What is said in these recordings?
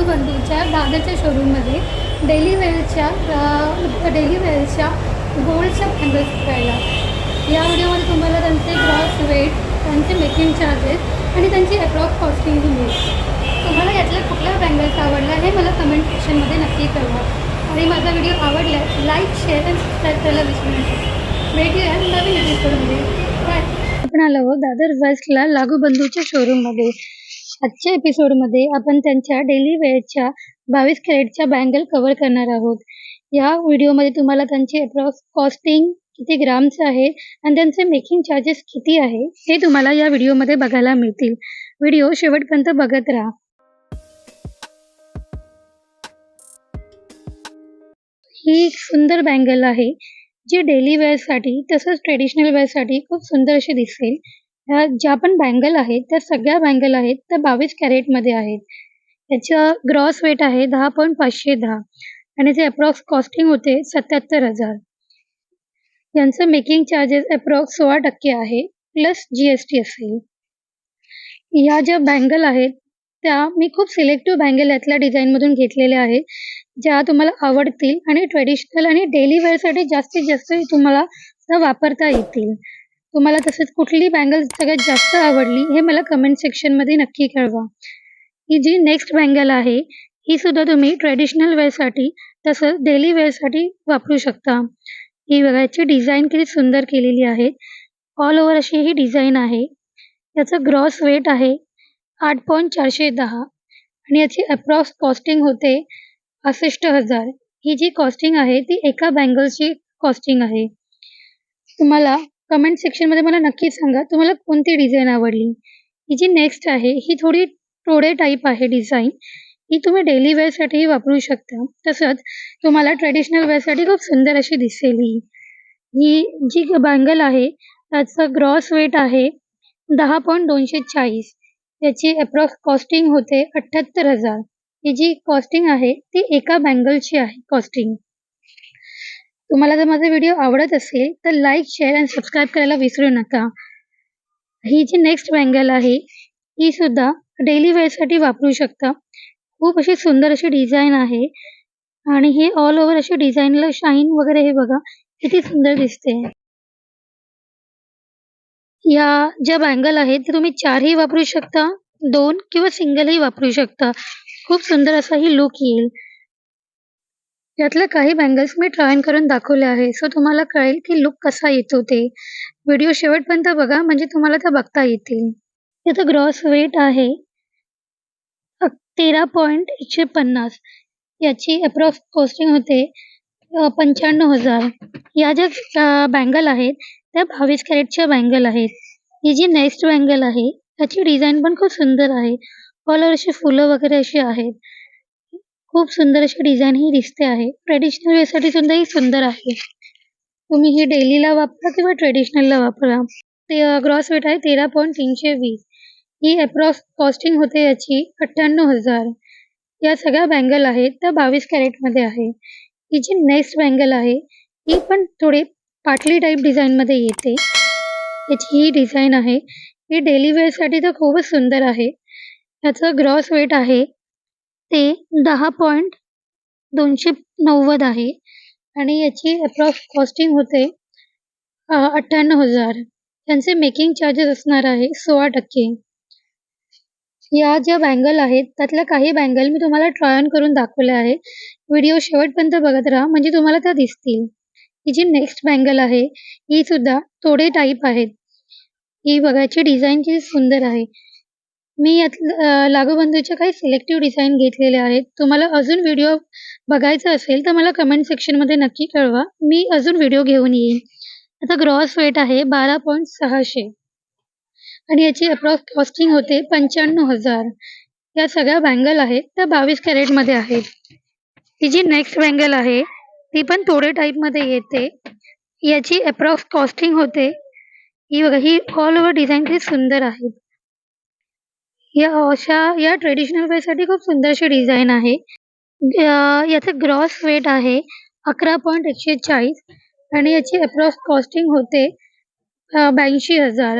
बंधूच्या दादाच्या शोरूममध्ये daily वेअरच्या daily वेअरच्या गोल्डच्या बँगल्स करायला या व्हिडिओमध्ये तुम्हाला त्यांचे ग्रॉस वेट त्यांचे मेकिंग चार्जेस आणि त्यांची अप्रॉक्स कॉस्टिंग मिळेल. तुम्हाला यातल्या कुठल्या बँगल्स आवडला हे मला कमेंट सेक्शनमध्ये नक्की कळवा. आणि माझा व्हिडिओ आवडल्यास लाईक शेअर आणि सबस्क्राईब करायला विसरू नका. भेटूया नवीन एपिसोडमध्ये बाय आपण आलो दादर वेस्टला लागू बंधूच्या शोरूममध्ये आजच्या एपिसोडमध्ये आपण त्यांच्या डेली वेअरच्या बावीस कॅरेटच्या बँगल कव्हर करणार आहोत. या व्हिडिओमध्ये तुम्हाला त्यांची अप्रॉक्स कॉस्टिंग किती ग्रामचं आहे आणि त्यांचे मेकिंग चार्जेस किती आहे हे तुम्हाला या व्हिडिओमध्ये बघायला मिळतील. व्हिडिओ शेवटपर्यंत बघत राहा. ही एक सुंदर बँगल आहे जी डेली वेअरसाठी तसंच ट्रेडिशनल वेअरसाठी खूप सुंदर अशी दिसेल. ह्या ज्या पण बँगल आहेत त्या सगळ्या बँगल आहेत त्या बावीस कॅरेटमध्ये आहेत. त्याचं ग्रॉस वेट आहे दहा पॉईंट पाचशे दहा. आणि ते अप्रॉक्स कॉस्टिंग होते सत्याहत्तर हजार. यांचं मेकिंग चार्जेस अप्रॉक्स सोळा टक्के आहे प्लस जी एस टी असेल. ह्या ज्या बँगल आहेत त्या मी खूप सिलेक्टिव्ह बँगल यातल्या डिझाईनमधून घेतलेल्या आहेत ज्या तुम्हाला आवडतील आणि ट्रेडिशनल आणि डेली वेअरसाठी जास्तीत जास्त तुम्हाला त्या वापरता येतील. तुम्हाला तसंच कुठली बँगल सगळ्यात जास्त आवडली हे मला कमेंट सेक्शनमध्ये नक्की कळवा. ही जी नेक्स्ट बँगल आहे ही सुद्धा तुम्ही ट्रेडिशनल वेअरसाठी तसंच डेली वेअरसाठी वापरू शकता. ही बघा याची डिझाईन किती सुंदर केलेली आहे. ऑल ओव्हर अशी ही डिझाईन आहे. याचं ग्रॉस वेट आहे आठ पॉईंट चारशे दहा. आणि याची अप्रॉक्स कॉस्टिंग होते पासष्ट हजार. ही जी कॉस्टिंग आहे ती एका बँगलची कॉस्टिंग आहे. तुम्हाला कमेंट सेक्शनमध्ये मला नक्की सांगा तुम्हाला कोणती डिझाईन आवडली? ही जी नेक्स्ट आहे ही थोडी टोडे टाईप आहे डिझाईन ही तुम्ही डेली वेअरसाठीही वापरू शकता. तसंच तुम्हाला ट्रेडिशनल वेअरसाठी खूप सुंदर अशी दिसेल ही. ही जी बँगल आहे त्याचं ग्रॉस वेट आहे दहा पॉईंट दोनशे चाळीस. त्याची अप्रॉक्स कॉस्टिंग होते अठ्ठ्याहत्तर हजार. ही जी कॉस्टिंग आहे ती एका बँगलची आहे कॉस्टिंग तुम्हाला जर माझा व्हिडिओ आवडत असेल तर लाईक शेअर आणि सबस्क्राईब करायला विसरू नका. ही जी नेक्स्ट बँगल आहे ही सुद्धा डेली वेअरसाठी वापरू शकता. खूप अशी सुंदर अशी डिझाईन आहे. आणि हे ऑल ओव्हर अशी डिझाईनला शाईन वगैरे हे बघा किती सुंदर दिसते. या ज्या बँगल आहेत त्या तुम्ही चारही वापरू शकता दोन किंवा सिंगलही वापरू शकता. खूप सुंदर असा ही लुक येईल. यातल्या काही बँगल्स मी ट्राय करून दाखवले आहे. सो तुम्हाला कळेल की लुक कसा येतो ते. व्हिडिओ शेवटपर्यंत बघा म्हणजे तुम्हाला त्या बघता येतील. त्याचं ग्रॉस वेट आहे तेरा पॉईंट एकशे पन्नास याची अप्रॉक्स कॉस्टिंग होते पंच्याण्णव हजार. या ज्या बँगल आहेत त्या बावीस कॅरेटच्या बँगल आहेत. ही जी नेक्स्ट बँगल आहे त्याची डिझाईन पण खूप सुंदर आहे. ऑल अशी फुलं वगैरे अशी आहेत. खूप सुंदर अशी डिझाईन ही दिसते आहे. ट्रेडिशनल वेअरसाठी सुद्धा ही सुंदर आहे. तुम्ही ही डेलीला वापरा किंवा ट्रेडिशनलला वापरा. ते ग्रॉस वेट आहे तेरा पॉईंट तीनशे वीस. ही अप्रॉक्स कॉस्टिंग होते याची अठ्ठ्याण्णव हजार. या सगळ्या बँगल आहेत. त्या बावीस कॅरेटमध्ये आहे. ही जी नेक्स्ट बँगल आहे ही पण थोडी पाटली टाईप डिझाईनमध्ये येते. याची ही डिझाईन आहे. ही डेली वेअरसाठी तर खूपच सुंदर आहे. याचं ग्रॉस वेट आहे ते दहा पॉईंट दोनशे नव्वद आहे. आणि याची अप्रॉक्स कॉस्टिंग होते अठ्ठ्याण्णव हजार. त्यांचे मेकिंग चार्जेस असणार आहे सोळा टक्के. या ज्या बँगल आहेत त्यातल्या काही बँगल मी तुम्हाला ट्राय ऑन करून दाखवल्या आहे. व्हिडिओ शेवटपर्यंत बघत राहा म्हणजे तुम्हाला त्या दिसतील. ही जी नेक्स्ट बँगल आहे ही सुद्धा थोडे टाईप आहेत. ही बघायची डिझाईन किती सुंदर आहे. मी यात लागोबंधूच्या काही सिलेक्टिव्ह डिझाईन घेतलेल्या आहेत. तुम्हाला अजून व्हिडिओ बघायचा असेल तर मला कमेंट सेक्शनमध्ये नक्की कळवा. मी अजून व्हिडिओ घेऊन येईन. आता ग्रॉस वेट आहे बारा पॉईंट सहाशे. आणि याची अप्रॉक्स कॉस्टिंग होते पंच्याण्णव हजार. या सगळ्या बँगल आहेत त्या बावीस कॅरेटमध्ये आहेत. ही जी नेक्स्ट बँगल आहे ती पण थोडे टाईपमध्ये येते. याची अप्रॉक्स कॉस्टिंग होते. ही बघा ही ऑल ओव्हर डिझाईन किती सुंदर आहेत या अशा या ट्रेडिशनल वेअरसाठी खूप सुंदरशी डिझाईन आहे. याचं ग्रॉस वेट आहे अकरा पॉईंट एकशे चाळीस आणि याची अप्रॉक्स कॉस्टिंग होते ब्याऐंशी हजार.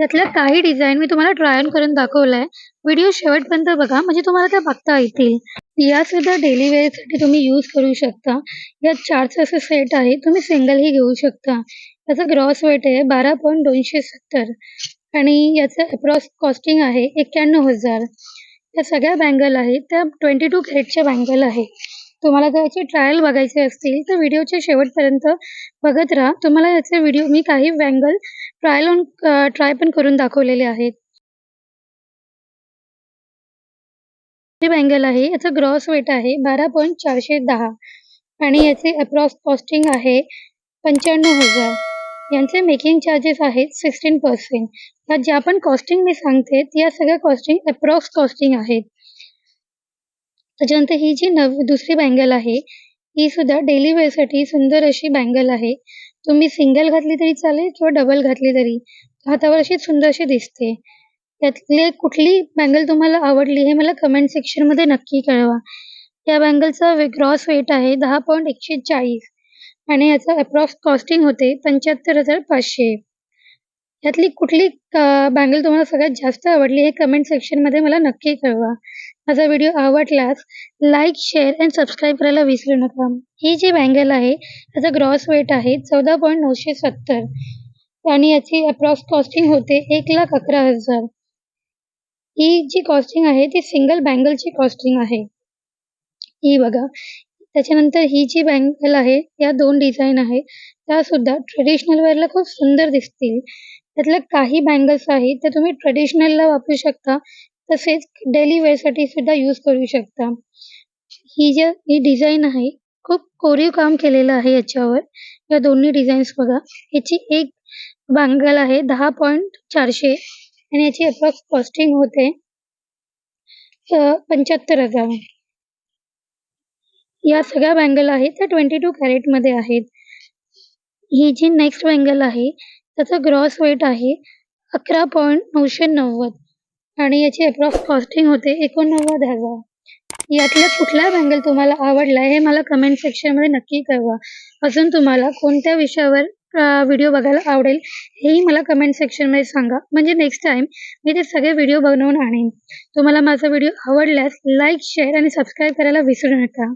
यातल्या काही डिझाईन मी तुम्हाला ट्राय ऑन करून दाखवलाय. व्हिडिओ शेवटपर्यंत बघा म्हणजे तुम्हाला त्या बघता येतील. या सुद्धा डेली वेअरसाठी तुम्ही यूज करू शकता. यात चारचं असं सेट आहे तुम्ही सिंगलही घेऊ शकता. याचं ग्रॉस वेट आहे बारा पॉईंट दोनशे सत्तर. आणि याचं अप्रॉक्स कॉस्टिंग आहे एक्क्याण्णव हजार. या सगळ्या बँगल आहेत. त्या ट्वेंटी टू कॅरेटच्या बँगल आहे तुम्हाला जर याची ट्रायल बघायचे असतील तर व्हिडिओच्या शेवटपर्यंत बघत राहा. तुम्हाला याचे व्हिडिओ मी काही बँगल ट्रायल ऑन ट्राय पण करून दाखवलेले आहेत. हे बँगल आहे. याचं ग्रॉस वेट आहे बारा पॉईंट चारशे दहा. आणि याचे अप्रॉक्स कॉस्टिंग आहे पंच्याण्णव हजार. यांचे मेकिंग चार्जेस आहेत सिक्स्टीन पर्सेंट यात ज्या पण कॉस्टिंग मी सांगते या सगळ्या कॉस्टिंग अप्रॉक्स कॉस्टिंग आहेत. त्याच्यानंतर ही जी नव दुसरी बँगल आहे ही सुद्धा डेली वेअरसाठी सुंदर अशी बँगल आहे. तुम्ही सिंगल घातली तरी चालेल किंवा डबल घातली तरी हातावर अशी सुंदर अशी दिसते. त्यातली कुठली बँगल तुम्हाला आवडली हे मला कमेंट सेक्शनमध्ये नक्की कळवा. या बँगलचा वे ग्रॉस वेट आहे दहा पॉईंट एकशे चाळीस. आणि याचं अप्रॉक्स कॉस्टिंग होते पंच्याहत्तर हजार पाचशे. यातली कुठली बँगल तुम्हाला सगळ्यात जास्त आवडली हे कमेंट सेक्शनमध्ये मला नक्की कळवा. माझा व्हिडिओ आवडलाच लाईक शेअर अँड सबस्क्राईब करायला विसरू नका. ही जी बँगल आहे त्याचा ग्रॉस वेट आहे चौदा पॉईंट नऊशे सत्तर. आणि याची अप्रॉक्स कॉस्टिंग होते एक लाख अकरा हजार. ही जी कॉस्टिंग आहे ती सिंगल बँगलची कॉस्टिंग आहे. ही बघा त्याच्यानंतर ही जी बँगल आहे या दोन डिझाईन आहे त्या सुद्धा ट्रेडिशनल वेअरला खूप सुंदर दिसतील. त्यातल्या काही बँगल्स आहेत त्या तुम्ही ट्रेडिशनलला वापरू शकता तसेच डेली वेअरसाठी सुद्धा यूज करू शकता. ही ज्या ही डिझाईन आहे खूप कोरीव काम केलेलं आहे याच्यावर या दोन्ही डिझाईन्स बघा. याची एक बँगल आहे दहा पॉईंट चारशे आणि याची अप्रॉक्स कॉस्टिंग होते पंच्याहत्तर हजार. या सगळ्या बँगल आहेत त्या ट्वेंटी टू कॅरेटमध्ये आहेत. ही जी नेक्स्ट बँगल आहे त्याचं ग्रॉस वेट आहे अकरा पॉईंट नऊशे नव्वद आणि याची अप्रॉक्स कॉस्टिंग होते एकोणनव्वद हजार. यातल्या कुठला बँगल तुम्हाला आवडला हे मला कमेंट सेक्शनमध्ये नक्की कळवा. अजून तुम्हाला कोणत्या विषयावर व्हिडिओ बघायला आवडेल हेही मला कमेंट सेक्शनमध्ये सांगा. म्हणजे नेक्स्ट टाईम मी ते सगळे व्हिडिओ बनवून आणेन. तुम्हाला माझा व्हिडिओ आवडल्यास लाईक शेअर आणि सबस्क्राईब करायला विसरू नका.